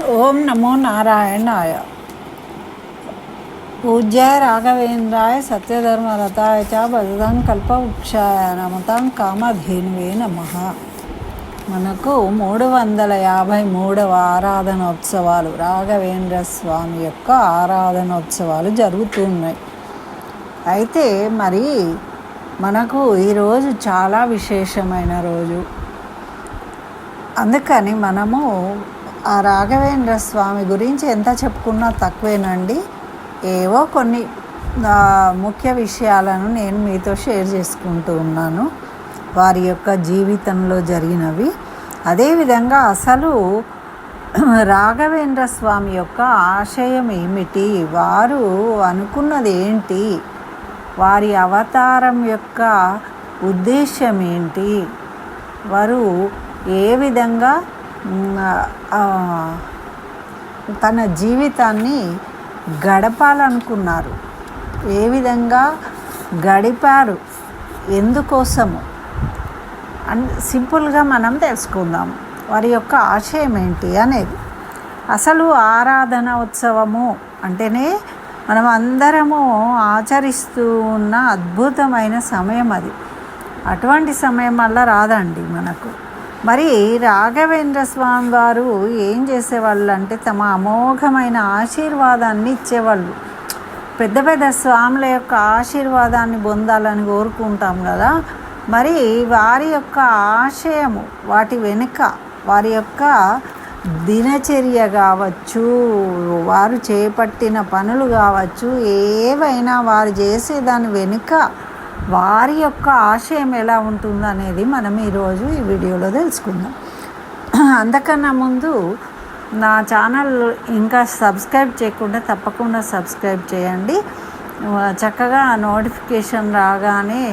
ఓం నమో నారాయణాయ. పూజ్య రాఘవేంద్రాయ సత్యధర్మరతాయ చ భజతాం కల్పవృక్షాయ నమతాం కామధేనువే నమ. మనకు మూడు వందల యాభై మూడవ ఆరాధనోత్సవాలు. రాఘవేంద్ర స్వామి యొక్క ఆరాధనోత్సవాలు జరుగుతున్నాయి. అయితే మరి మనకు ఈరోజు చాలా విశేషమైన రోజు. అందుకని మనము ఆ రాఘవేంద్ర స్వామి గురించి ఎంత చెప్పుకున్నా తక్కువేనండి. ఏవో కొన్ని ముఖ్య విషయాలను నేను మీతో షేర్ చేసుకుంటూ ఉన్నాను. వారి యొక్క జీవితంలో జరిగినవి. అదేవిధంగా అసలు రాఘవేంద్ర స్వామి యొక్క ఆశయం ఏమిటి? వారు అనుకున్నది ఏంటి? వారి అవతారం యొక్క ఉద్దేశం ఏంటి? వారు ఏ విధంగా తన జీవితాన్ని గడపాలనుకున్నారు. ఏ విధంగా గడిపారు? ఎందుకోసము? అండ్ సింపుల్గా మనం తెలుసుకుందాం. వారి యొక్క ఆశయం ఏంటి అనేది. అసలు ఆరాధన ఉత్సవము అంటేనే మనం అందరము ఆచరిస్తూ ఉన్న అద్భుతమైన సమయం అది. అటువంటి సమయం వల్ల రాదండి మనకు. మరి రాఘవేంద్ర స్వామి వారు ఏం చేసేవాళ్ళు అంటే తమ అమోఘమైన ఆశీర్వాదాన్ని ఇచ్చేవాళ్ళు. పెద్ద పెద్ద స్వాముల యొక్క ఆశీర్వాదాన్ని పొందాలని కోరుకుంటాం కదా. మరి వారి యొక్క ఆశయము వాటి వెనుక వారి యొక్క దినచర్య కావచ్చు వారు చేపట్టిన పనులు కావచ్చు ఏవైనా వారు చేసే దాని వెనుక వారి యొక్క ఆశయం ఎలా ఉంటుందనేది మనం ఈరోజు ఈ వీడియోలో తెలుసుకుందాం. అంతకన్నా ముందు నా ఛానల్ ఇంకా సబ్స్క్రైబ్ చేయకుండా తప్పకుండా సబ్స్క్రైబ్ చేయండి. చక్కగా నోటిఫికేషన్ రాగానే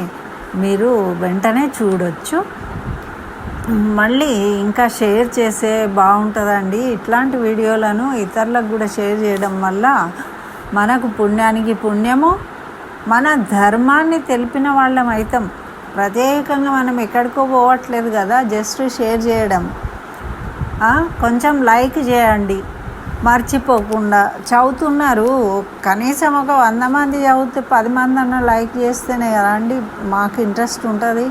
మీరు వెంటనే చూడొచ్చు. మళ్ళీ ఇంకా షేర్ చేసే బాగుంటుందండి. ఇట్లాంటి వీడియోలను ఇతరులకు కూడా షేర్ చేయడం వల్ల మనకు పుణ్యానికి పుణ్యము మన ధర్మాన్ని తెలిపిన వాళ్ళం అవుతాం ప్రత్యేకంగా మనం ఎక్కడికో పోవట్లేదు కదా జస్ట్ షేర్ చేయడం. కొంచెం లైక్ చేయండి. మర్చిపోకుండా చదువుతున్నారు. కనీసం ఒక వంద మంది చదివితే పది మంది అన్న లైక్ చేస్తేనే కదండి మాకు ఇంట్రెస్ట్ ఉంటుంది.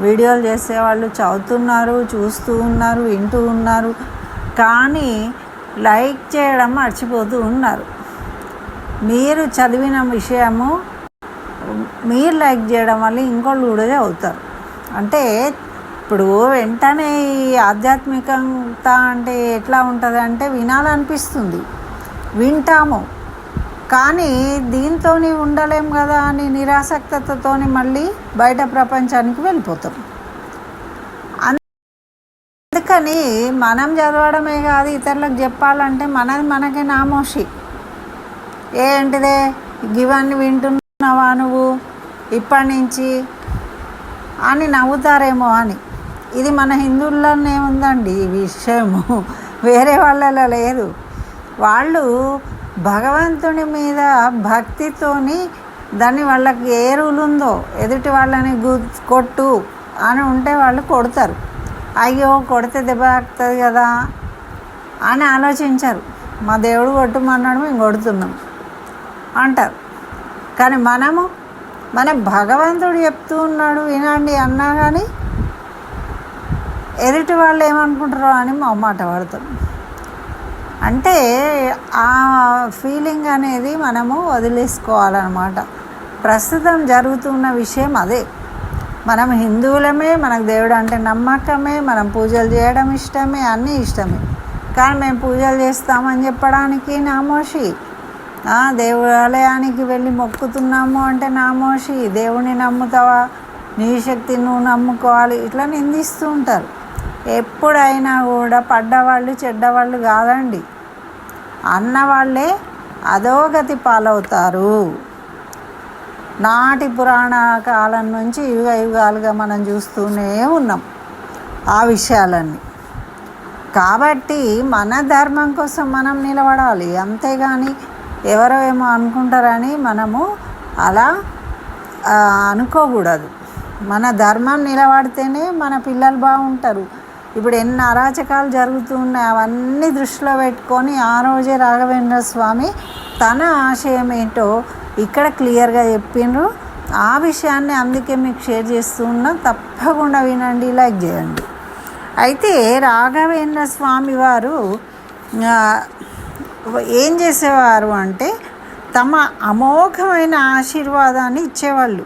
వీడియోలు చేసేవాళ్ళు చదువుతున్నారు చూస్తూ ఉన్నారు వింటూ ఉన్నారు. కానీ లైక్ చేయడం మర్చిపోతూ ఉన్నారు. మీరు చదివిన విషయము మీరు లైక్ చేయడం వల్ల ఇంకోళ్ళు కూడా చదువుతారు అంటే ఇప్పుడు వెంటనే ఈ ఆధ్యాత్మికత అంటే ఎట్లా ఉంటుంది అంటే వినాలనిపిస్తుంది. వింటాము. కానీ దీంతో ఉండలేం కదా అని నిరాసక్తతతో మళ్ళీ బయట ప్రపంచానికి వెళ్ళిపోతాం. అందుకని మనం చదవడమే కాదు ఇతరులకు చెప్పాలంటే మనది మనకే నామోషి. ఏంటిదే? ఇవన్నీ వింటున్నావా నువ్వు? ఇప్పటి నుంచి అని నవ్వుతారేమో అని. ఇది మన హిందువుల్లోనే ఉందండి ఈ విషయము. వేరే వాళ్ళలో లేదు. వాళ్ళు భగవంతుని మీద భక్తితోని దాన్ని వాళ్ళకి ఏ రూల్ ఉందో ఎదుటి వాళ్ళని గు కొట్టు అని ఉంటే వాళ్ళు కొడతారు. అయ్యో కొడితే దెబ్బ తాకుతుంది కదా అని ఆలోచించారు. మా దేవుడు కొట్టుమన్నాడు మేము కొడుతున్నాం అంటారు. కానీ మనము మన భగవంతుడు చెప్తూ ఉన్నాడు వినండి అన్నా కానీ ఎదుటి వాళ్ళు ఏమనుకుంటారో అని మా మాట పడతాం అంటే ఆ ఫీలింగ్ అనేది మనము వదిలేసుకోవాలన్నమాట. ప్రస్తుతం జరుగుతున్న విషయం అదే. మనం హిందువులమే మనకు దేవుడు అంటే నమ్మకమే మనం పూజలు చేయడం ఇష్టమే అన్నీ ఇష్టమే. కానీ మేము పూజలు చేస్తామని చెప్పడానికి నామోషి దేవాలయానికి వెళ్ళి మొక్కుతున్నాము అంటే నామోషి దేవుని నమ్ముతావా? నీ శక్తి నువ్వు నమ్ముకోవాలి. ఇట్లా నిందిస్తూ ఉంటారు. ఎప్పుడైనా కూడా పడ్డవాళ్ళు చెడ్డవాళ్ళు కాదండి. అన్నవాళ్ళే అధోగతి పాలవుతారు. నాటి పురాణ కాలం నుంచి యుగ యుగాలుగా మనం చూస్తూనే ఉన్నాం ఆ విషయాలన్నీ. కాబట్టి మన ధర్మం కోసం మనం నిలబడాలి. అంతేగాని ఎవరో ఏమో అనుకుంటారని మనము అలా అనుకోకూడదు. మన ధర్మం నిలబడితేనే మన పిల్లలు బాగుంటారు. ఇప్పుడు ఎన్ని అరాచకాలు జరుగుతున్నాయి అవన్నీ దృష్టిలో పెట్టుకొని ఆ రోజే రాఘవేంద్ర స్వామి తన ఆశయం ఏంటో ఇక్కడ క్లియర్గా చెప్పిండ్రు. ఆ విషయాన్ని అందుకే మీకు షేర్ చేస్తున్నా తప్పకుండా వినండి లైక్ చేయండి. అయితే రాఘవేంద్ర స్వామి వారు ఏం చేసేవారు అంటే తమ అమోఘమైన ఆశీర్వాదాన్ని ఇచ్చేవాళ్ళు.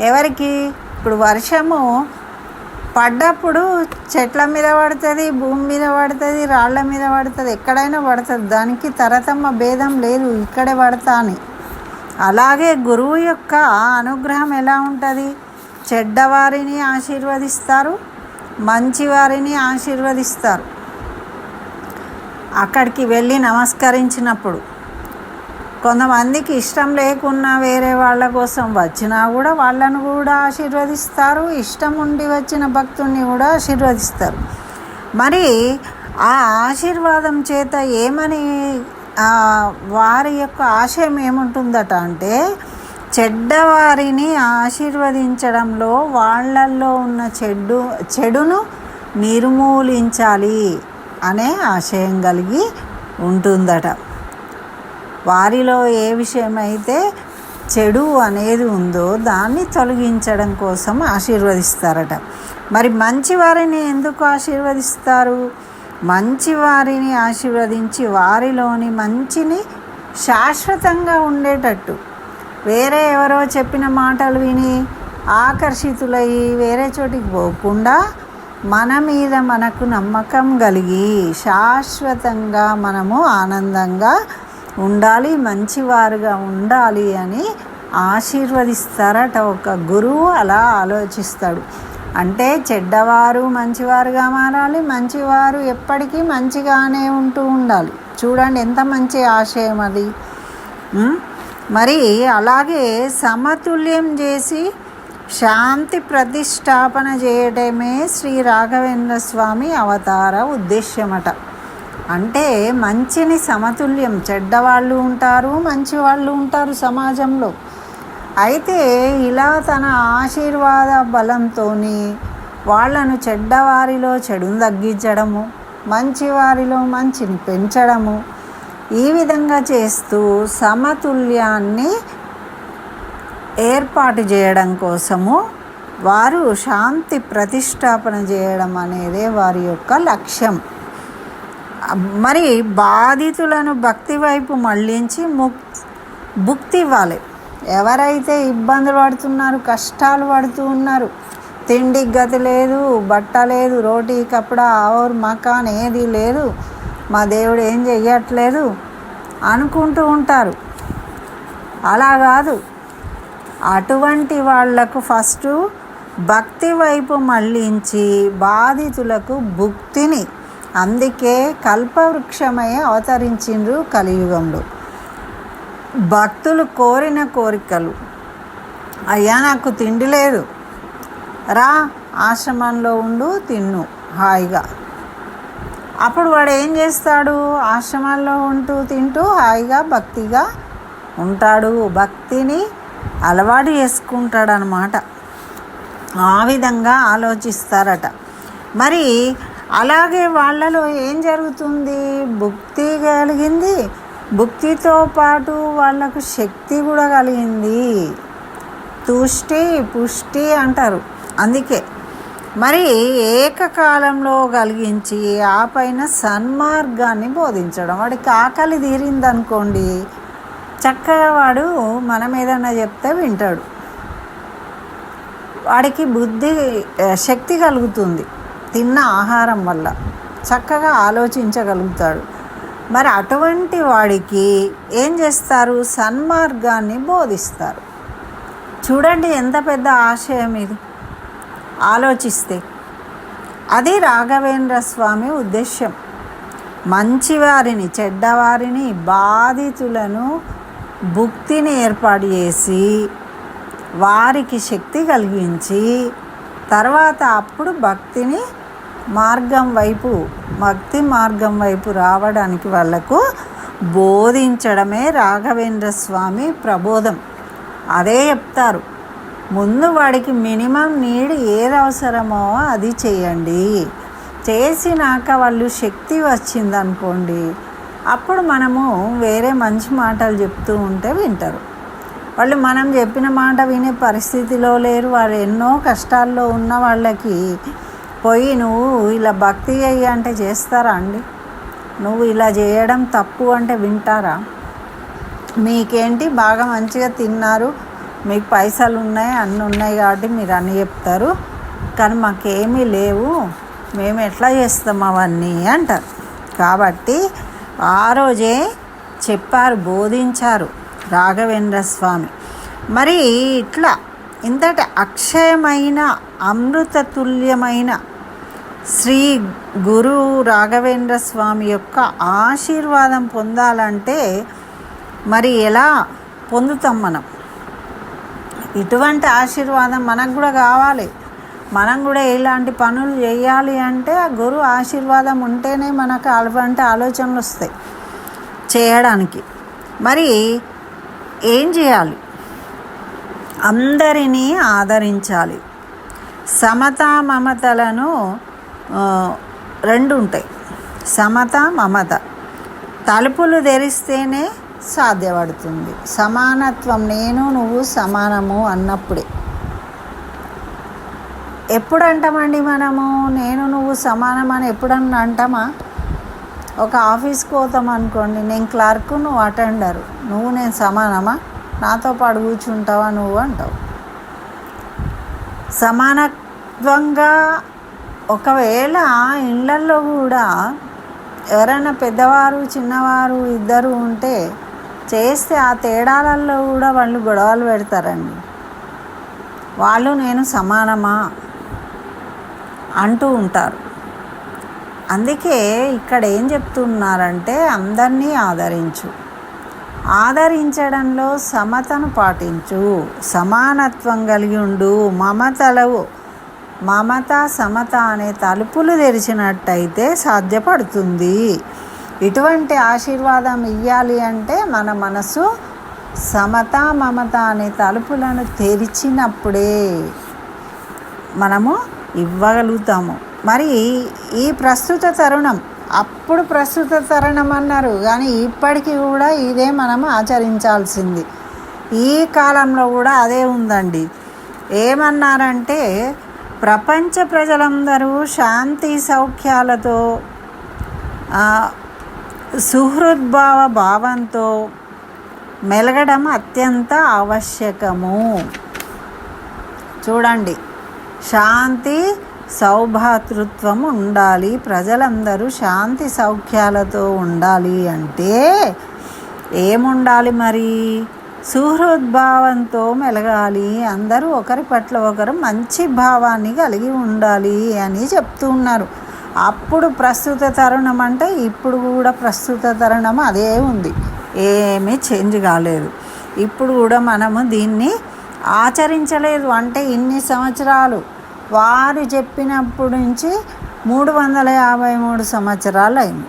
ఎవరికి? ఇప్పుడు వర్షము పడ్డప్పుడు చెట్ల మీద పడుతుంది భూమి మీద పడుతుంది రాళ్ళ మీద పడుతుంది ఎక్కడైనా పడుతుంది. దానికి తరతమ్మ భేదం లేదు ఇక్కడే పడతా అని అలాగే గురువు యొక్క అనుగ్రహం ఎలా ఉంటుంది? చెడ్డవారిని ఆశీర్వదిస్తారు మంచివారిని ఆశీర్వదిస్తారు. అక్కడికి వెళ్ళి నమస్కరించినప్పుడు. కొంతమందికి ఇష్టం లేకున్నా వేరే వాళ్ళ కోసం వచ్చినా కూడా వాళ్ళను కూడా ఆశీర్వదిస్తారు. ఇష్టం ఉండి వచ్చిన భక్తుడిని కూడా ఆశీర్వదిస్తారు. మరి ఆ ఆశీర్వాదం చేత ఏమని వారి యొక్క ఆశయం ఏముంటుందట అంటే చెడ్డవారిని ఆశీర్వదించడంలో వాళ్ళల్లో ఉన్న చెడు చెడును నిర్మూలించాలి. అనే ఆశయం కలిగి ఉంటుందట. వారిలో ఏ విషయమైతే చెడు అనేది ఉందో దాన్ని తొలగించడం కోసం ఆశీర్వదిస్తారట. మరి మంచి వారిని ఎందుకు ఆశీర్వదిస్తారు? మంచి వారిని ఆశీర్వదించి వారిలోని మంచిని శాశ్వతంగా ఉండేటట్టు. వేరే ఎవరో చెప్పిన మాటలు విని ఆకర్షితులయ్యి వేరే చోటికి పోకుండా మన మీద మనకు నమ్మకం కలిగి శాశ్వతంగా మనము ఆనందంగా ఉండాలి మంచివారుగా ఉండాలి అని ఆశీర్వదిస్తారట ఒక గురువు అలా ఆలోచిస్తాడు. అంటే చెడ్డవారు మంచివారుగా మారాలి మంచివారు ఎప్పటికీ మంచిగానే ఉంటూ ఉండాలి. చూడండి ఎంత మంచి ఆశయం అది. మరి అలాగే సమతుల్యం చేసి శాంతి ప్రతిష్టాపన చేయడమే శ్రీ రాఘవేంద్ర స్వామి అవతార ఉద్దేశ్యమట. అంటే మంచిని సమతుల్యం చెడ్డవాళ్ళు ఉంటారు మంచి వాళ్ళు ఉంటారు సమాజంలో. అయితే ఇలా తన ఆశీర్వాద బలంతో వాళ్ళను చెడ్డవారిలో చెడును తగ్గించడము మంచివారిలో మంచిని పెంచడము ఈ విధంగా చేస్తూ సమతుల్యాన్ని ఏర్పాటు చేయడం కోసము వారు శాంతి ప్రతిష్టాపన చేయడం అనేదే వారి యొక్క లక్ష్యం. మరి బాధితులను భక్తి వైపు మళ్ళించి ముక్ భుక్తి ఇవ్వాలి. ఎవరైతే ఇబ్బందులు పడుతున్నారు కష్టాలు పడుతూ ఉన్నారు తిండికి గతి లేదు బట్ట లేదు రోటీ కప్పడా ఆవర్ మకాన్ ఏది లేదు మా దేవుడు ఏం చెయ్యట్లేదు అనుకుంటూ ఉంటారు. అలా కాదు. అటువంటి వాళ్ళకు ఫస్ట్ భక్తి వైపు మళ్ళించి బాధితులకు భుక్తిని అందుకే కల్పవృక్షమై అవతరించిండ్రు కలియుగంలో. భక్తులు కోరిన కోరికలు. అయ్యా నాకు తిండి లేదు. రా ఆశ్రమంలో ఉండు తిన్ను హాయిగా. అప్పుడు వాడు ఏం చేస్తాడు? ఆశ్రమాల్లో ఉంటూ తింటూ హాయిగా భక్తిగా ఉంటాడు. భక్తిని అలవాటు చేసుకుంటాడనమాట. ఆ విధంగా ఆలోచిస్తారట. మరి అలాగే వాళ్ళలో ఏం జరుగుతుంది? భుక్తి కలిగింది. భుక్తితో పాటు వాళ్ళకు శక్తి కూడా కలిగింది. తుష్టి పుష్టి అంటారు. అందుకే మరి ఏకకాలంలో కలిగించి ఆ పైన సన్మార్గాన్ని బోధించడం. వాడికి ఆకలి తీరిందనుకోండి చక్కగా వాడు మనం ఏదన్నా చెప్తే వింటాడు. వాడికి బుద్ధి శక్తి కలుగుతుంది తిన్న ఆహారం వల్ల. చక్కగా ఆలోచించగలుగుతాడు. మరి అటువంటి వాడికి ఏం చేస్తారు? సన్మార్గాన్ని బోధిస్తారు. చూడండి ఎంత పెద్ద ఆశయం ఇది. ఆలోచిస్తే. అది రాఘవేంద్ర స్వామి ఉద్దేశ్యం. మంచివారిని చెడ్డవారిని బాధితులను భుక్తిని ఏర్పాటు చేసి వారికి శక్తి కలిగించి తర్వాత అప్పుడు భక్తిని మార్గం వైపు భక్తి మార్గం వైపు రావడానికి వాళ్ళకు బోధించడమే రాఘవేంద్ర స్వామి ప్రబోధం. అదే చెప్తారు. ముందు వాడికి మినిమం నీడ్ ఏది అవసరమో అది చేయండి. చేసినాక వాళ్ళు శక్తి వచ్చిందనుకోండి అప్పుడు మనము వేరే మంచి మాటలు చెప్తూ ఉంటే వింటారు. వాళ్ళు మనం చెప్పిన మాట వినే పరిస్థితిలో లేరు. వాళ్ళు ఎన్నో కష్టాల్లో ఉన్న వాళ్ళకి పోయి నువ్వు ఇలా భక్తి చెయ్యి అంటే చేస్తారా అండి? నువ్వు ఇలా చేయడం తప్పు అంటే వింటారా? మీకేంటి? బాగా మంచిగా తిన్నారు. మీకు పైసలు ఉన్నాయి అన్నీ ఉన్నాయి కాబట్టి మీరు అన్నీ చెప్తారు. కానీ మాకేమీ లేవు. మేము ఎట్లా చేస్తాం అవన్నీ అంటారు. కాబట్టి ఆ రోజే చెప్పారు బోధించారు రాఘవేంద్ర స్వామి మరి ఇట్లా ఇంతటి అక్షయమైన అమృతతుల్యమైన శ్రీ గురు రాఘవేంద్ర స్వామి యొక్క ఆశీర్వాదం పొందాలంటే మరి ఎలా పొందుతాం మనం? ఇటువంటి ఆశీర్వాదం మనకు కూడా కావాలి. మనం కూడా ఇలాంటి పనులు చేయాలి అంటే ఆ గురువు ఆశీర్వాదం ఉంటేనే మనకు అటువంటి ఆలోచనలు వస్తాయి చేయడానికి. మరి ఏం చేయాలి? అందరినీ ఆదరించాలి. సమత మమతలను రెండు ఉంటాయి. సమత మమత. తలుపులు తెరిస్తేనే సాధ్యపడుతుంది. సమానత్వం నేను నువ్వు సమానము అన్నప్పుడే. ఎప్పుడు అంటామండి మనము? నేను నువ్వు సమానం అని ఎప్పుడన్నా అంటామా? ఒక ఆఫీస్కి పోతాం అనుకోండి నేను క్లర్క్ నువ్వు అటెండర్ నువ్వు నేను సమానమా? నాతో పాటు కూర్చుంటావా నువ్వు అంటావు. సమానత్వంగా ఒకవేళ ఇళ్ళల్లో కూడా ఎవరైనా పెద్దవారు చిన్నవారు ఇద్దరు ఉంటే చేస్తే ఆ తేడాలలో కూడా వాళ్ళు గొడవలు పెడతారండి. వాళ్ళు నేను సమానమా? అంటూ ఉంటారు. అందుకే ఇక్కడ ఏం చెప్తున్నారంటే అందరినీ ఆదరించు. ఆదరించడంలో సమతను పాటించు. సమానత్వం కలిగి ఉండు. మమతలవు. మమత సమత అనే తలుపులు తెరిచినట్టయితే సాధ్యపడుతుంది. ఇటువంటి ఆశీర్వాదం ఇవ్వాలి అంటే మన మనసు సమత మమత అనే తలుపులను తెరిచినప్పుడే మనము ఇవ్వగలుగుతాము. మరి ఈ ప్రస్తుత తరుణం అప్పుడు ప్రస్తుత తరుణం అన్నారు. కానీ ఇప్పటికీ కూడా ఇదే మనం ఆచరించాల్సింది. ఈ కాలంలో కూడా అదే ఉందండి. ఏమన్నారంటే ప్రపంచ ప్రజలందరూ శాంతి సౌఖ్యాలతో సుహృద్భావ భావంతో మెలగడం అత్యంత ఆవశ్యకము. చూడండి. శాంతి సౌభాతృత్వం ఉండాలి. ప్రజలందరూ శాంతి సౌఖ్యాలతో ఉండాలి అంటే ఏముండాలి మరి? సుహృద్భావంతో మెలగాలి. అందరూ ఒకరి పట్ల ఒకరు మంచి భావాన్ని కలిగి ఉండాలి అని చెప్తూ ఉన్నారు. అప్పుడు ప్రస్తుత తరుణం అంటే ఇప్పుడు కూడా ప్రస్తుత తరుణం అదే ఉంది. ఏమీ చేంజ్ కాలేదు. ఇప్పుడు కూడా మనము దీన్ని ఆచరించలేదు. అంటే ఇన్ని సంవత్సరాలు వారు చెప్పినప్పటి నుంచి మూడు వందల యాభై మూడు సంవత్సరాలు అయింది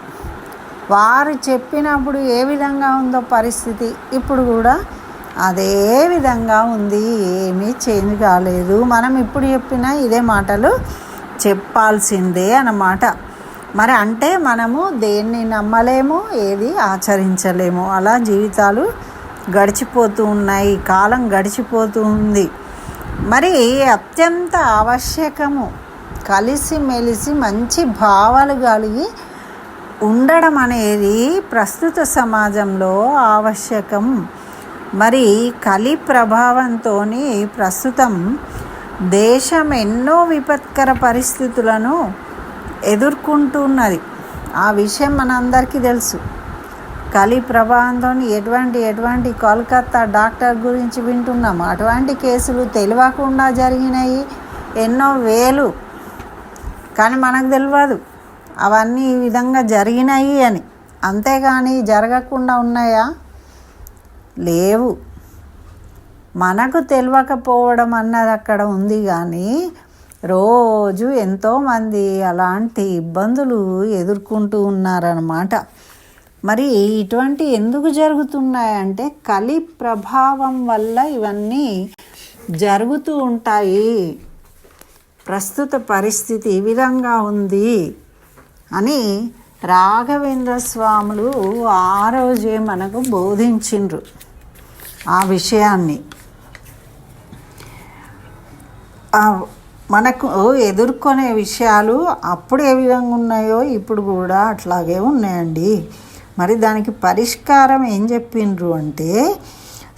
వారు చెప్పినప్పుడు ఏ విధంగా ఉందో పరిస్థితి ఇప్పుడు కూడా అదే విధంగా ఉంది. ఏమీ చేంజ్ కాలేదు. మనం ఇప్పుడు చెప్పిన ఇదే మాటలు చెప్పాల్సిందే అన్నమాట. మరి అంటే మనము దేన్ని నమ్మలేము ఏది ఆచరించలేము. అలా జీవితాలు గడిచిపోతూ ఉన్నాయి కాలం గడిచిపోతూ ఉంది మరి అత్యంత ఆవశ్యకము కలిసి మెలిసి మంచి భావాలు కలిగి ఉండడం అనేది ప్రస్తుత సమాజంలో ఆవశ్యకం. మరి కలి ప్రభావంతో ప్రస్తుతం దేశం ఎన్నో విపత్కర పరిస్థితులను ఎదుర్కొంటున్నది. ఆ విషయం మనందరికీ తెలుసు. కలి ప్రభావంతో ఎటువంటి ఎటువంటి కోల్కత్తా డాక్టర్ గురించి వింటున్నాము? అటువంటి కేసులు తెలియకుండా జరిగినాయి. ఎన్నో వేలు. కానీ మనకు తెలియదు అవన్నీ ఈ విధంగా జరిగినాయి అని. అంతేగాని జరగకుండా ఉన్నాయా? లేవు. మనకు తెలియకపోవడం అన్నది అక్కడ ఉంది కానీ రోజు ఎంతోమంది అలాంటి ఇబ్బందులు ఎదుర్కొంటూ ఉన్నారన్నమాట. మరి ఇటువంటి ఎందుకు జరుగుతున్నాయంటే కలి ప్రభావం వల్ల ఇవన్నీ జరుగుతూ ఉంటాయి. ప్రస్తుత పరిస్థితి ఈ విధంగా ఉంది అని రాఘవేంద్ర స్వాములు ఆ రోజే మనకు బోధించిండ్రు ఆ విషయాన్ని. మనకు ఎదుర్కొనే విషయాలు అప్పుడు ఏ విధంగా ఉన్నాయో ఇప్పుడు కూడా అట్లాగే ఉన్నాయండి. మరి దానికి పరిష్కారం ఏం చెప్పిండ్రు అంటే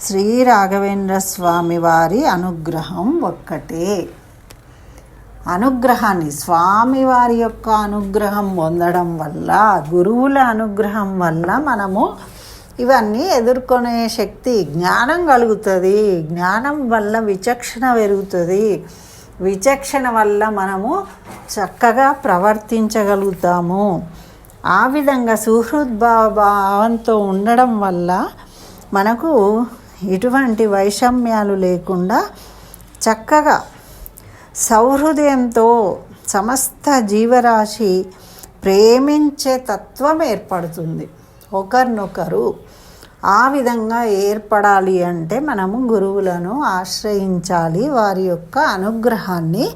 శ్రీ రాఘవేంద్ర స్వామి వారి అనుగ్రహం ఒక్కటే. అనుగ్రహాన్ని స్వామివారి యొక్క అనుగ్రహం పొందడం వల్ల గురువుల అనుగ్రహం వల్ల మనము ఇవన్నీ ఎదుర్కొనే శక్తి జ్ఞానం కలుగుతుంది. జ్ఞానం వల్ల విచక్షణ పెరుగుతుంది. విచక్షణ వల్ల మనము చక్కగా ప్రవర్తించగలుగుతాము. ఆ విధంగా సుహృద్భావంతో ఉండడం వల్ల మనకు ఎటువంటి వైషమ్యాలు లేకుండా చక్కగా సౌహృదయంతో సమస్త జీవరాశి ప్రేమించే తత్వం ఏర్పడుతుంది. ఒకరినొకరు ఆ విధంగా ఏర్పడాలి అంటే మనము గురువులను ఆశ్రయించాలి. వారి యొక్క అనుగ్రహాన్ని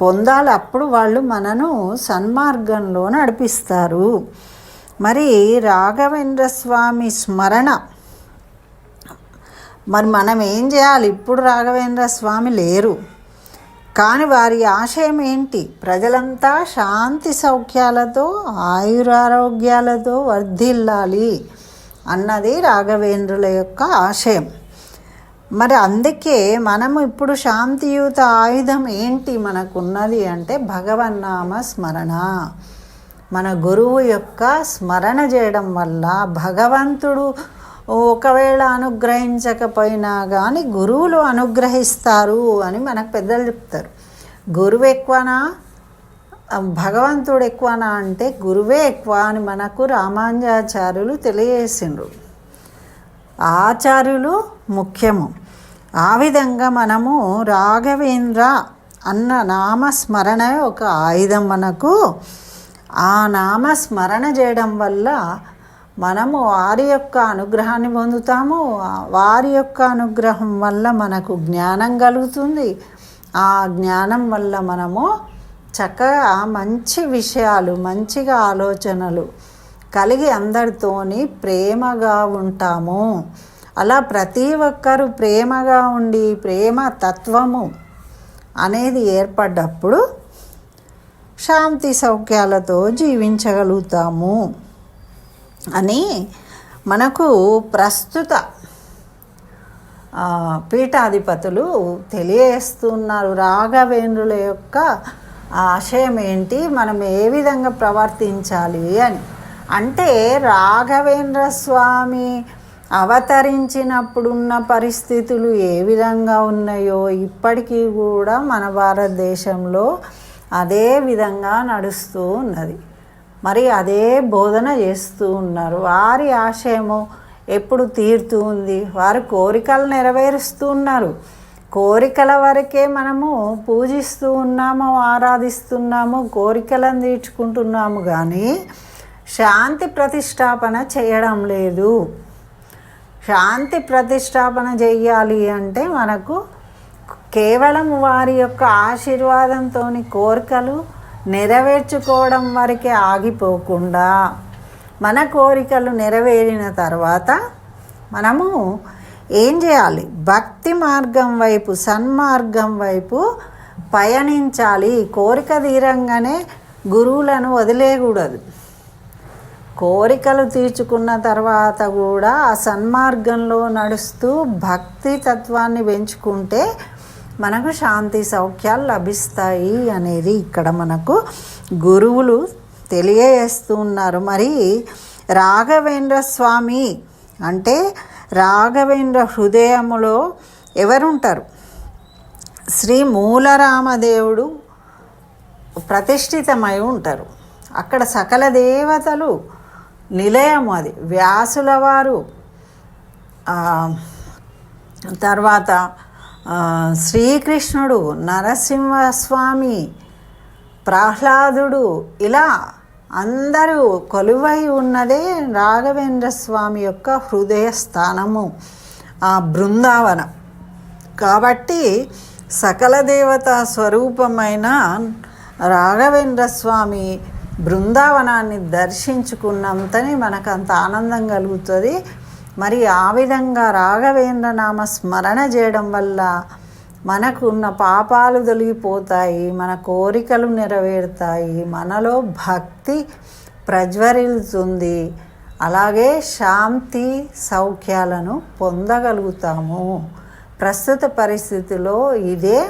పొందాలి. అప్పుడు వాళ్ళు మనను సన్మార్గంలో నడిపిస్తారు. మరి రాఘవేంద్ర స్వామి స్మరణ. మరి మనం ఏం చేయాలి? ఇప్పుడు రాఘవేంద్ర స్వామి లేరు. కానీ వారి ఆశయం ఏంటి? ప్రజలంతా శాంతి సౌఖ్యాలతో ఆయురారోగ్యాలతో వర్ధిల్లాలి అన్నది రాఘవేంద్రుల యొక్క ఆశయం. మరి అందుకే మనము ఇప్పుడు శాంతియుత ఆయుధం ఏంటి మనకున్నది అంటే భగవన్నామ స్మరణ. మన గురువు యొక్క స్మరణ చేయడం వల్ల భగవంతుడు ఒకవేళ అనుగ్రహించకపోయినా కానీ గురువులు అనుగ్రహిస్తారు అని మనకు పెద్దలు చెప్తారు. గురువు ఎక్కువనా? భగవంతుడు ఎక్కువనా అంటే గురువే ఎక్కువ అని మనకు రామాంజాచార్యులు తెలియజేసిండ్రు. ఆచార్యులు ముఖ్యము. ఆ విధంగా మనము రాఘవేంద్ర అన్న నామస్మరణ ఒక ఆయుధం మనకు. ఆ నామస్మరణ చేయడం వల్ల మనము వారి యొక్క అనుగ్రహాన్ని పొందుతాము. వారి యొక్క అనుగ్రహం వల్ల మనకు జ్ఞానం కలుగుతుంది. ఆ జ్ఞానం వల్ల మనము చక్కగా మంచి విషయాలు మంచిగా ఆలోచనలు కలిగి అందరితోని ప్రేమగా ఉంటాము. అలా ప్రతి ఒక్కరు ప్రేమగా ఉండి ప్రేమ తత్వము అనేది ఏర్పడ్డప్పుడు శాంతి సౌఖ్యాలతో జీవించగలుగుతాము అని మనకు ప్రస్తుత పీఠాధిపతులు తెలియజేస్తున్నారు. రాఘవేంద్రుల యొక్క ఆశయం ఏంటి? మనం ఏ విధంగా ప్రవర్తించాలి అని. అంటే రాఘవేంద్ర స్వామి అవతరించినప్పుడున్న పరిస్థితులు ఏ విధంగా ఉన్నాయో ఇప్పటికీ కూడా మన భారతదేశంలో అదే విధంగా నడుస్తూ ఉన్నది. మరి అదే బోధన చేస్తూ ఉన్నారు. వారి ఆశయము ఎప్పుడు తీరుతూ ఉంది? వారి కోరికలు నెరవేరుస్తూ ఉన్నారు. కోరికల వరకే మనము పూజిస్తూ ఉన్నాము ఆరాధిస్తున్నాము కోరికలను తీర్చుకుంటున్నాము కానీ శాంతి ప్రతిష్టాపన చేయడం లేదు. శాంతి ప్రతిష్టాపన చెయ్యాలి అంటే మనకు కేవలం వారి యొక్క ఆశీర్వాదంతో కోరికలు నెరవేర్చుకోవడం వరకే ఆగిపోకుండా మన కోరికలు నెరవేరిన తర్వాత మనము ఏం చేయాలి? భక్తి మార్గం వైపు సన్మార్గం వైపు పయనించాలి. కోరిక తీరంగానే గురువులను వదిలేయకూడదు. కోరికలు తీర్చుకున్న తర్వాత కూడా ఆ సన్మార్గంలో నడుస్తూ భక్తి తత్వాన్ని పెంచుకుంటే మనకు శాంతి సౌఖ్యాలు లభిస్తాయి అనేది ఇక్కడ మనకు గురువులు తెలియజేస్తూ ఉన్నారు మరి రాఘవేంద్ర స్వామి అంటే రాఘవేంద్ర హృదయములో ఎవరుంటారు? శ్రీ మూలరామదేవుడు ప్రతిష్ఠితమై ఉంటారు. అక్కడ సకల దేవతలు నిలయం అది. వ్యాసుల వారు తర్వాత శ్రీకృష్ణుడు నరసింహస్వామి ప్రహ్లాదుడు ఇలా అందరూ కొలువై ఉన్నదే రాఘవేంద్ర స్వామి యొక్క హృదయ స్థానము ఆ బృందావనం. కాబట్టి సకల దేవత స్వరూపమైన రాఘవేంద్ర స్వామి బృందావనాన్ని దర్శించుకున్నంతని మనకు అంత ఆనందం కలుగుతుంది. మరి ఆ విధంగా రాఘవేంద్ర నామ స్మరణ చేయడం వల్ల మనకు ఉన్న పాపాలు తొలగిపోతాయి మన కోరికలు నెరవేరుతాయి మనలో భక్తి ప్రజ్వరిల్తుంది అలాగే శాంతి సౌఖ్యాలను పొందగలుగుతాము. ప్రస్తుత పరిస్థితిలో ఇదే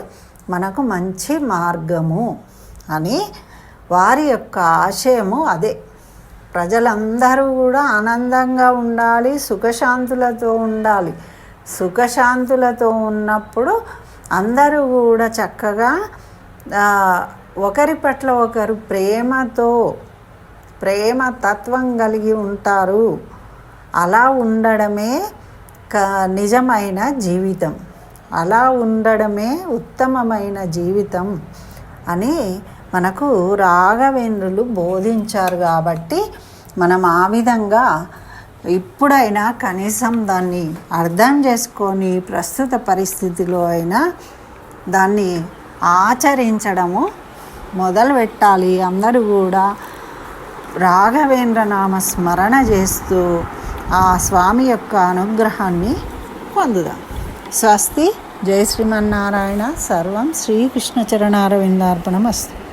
మనకు మంచి మార్గము అని వారి యొక్క ఆశయము అదే. ప్రజలందరూ కూడా ఆనందంగా ఉండాలి సుఖశాంతులతో ఉండాలి. సుఖశాంతులతో ఉన్నప్పుడు అందరూ కూడా చక్కగా ఒకరి పట్ల ఒకరు ప్రేమతో ప్రేమ తత్వం కలిగి ఉంటారు. అలా ఉండడమే క నిజమైన జీవితం. అలా ఉండడమే ఉత్తమమైన జీవితం అని మనకు రాఘవేంద్రులు బోధించారు కాబట్టి మనం ఆ విధంగా ఇప్పుడైనా కనీసం దాన్ని అర్థం చేసుకొని ప్రస్తుత పరిస్థితిలో అయినా దాన్ని ఆచరించడము మొదలు పెట్టాలి. అందరూ కూడా రాఘవేంద్ర నామ స్మరణ చేస్తూ ఆ స్వామి యొక్క అనుగ్రహాన్ని పొందుదాం. స్వస్తి. జయ శ్రీమన్నారాయణ. సర్వం శ్రీకృష్ణ చరణారవిందార్పణం అస్తు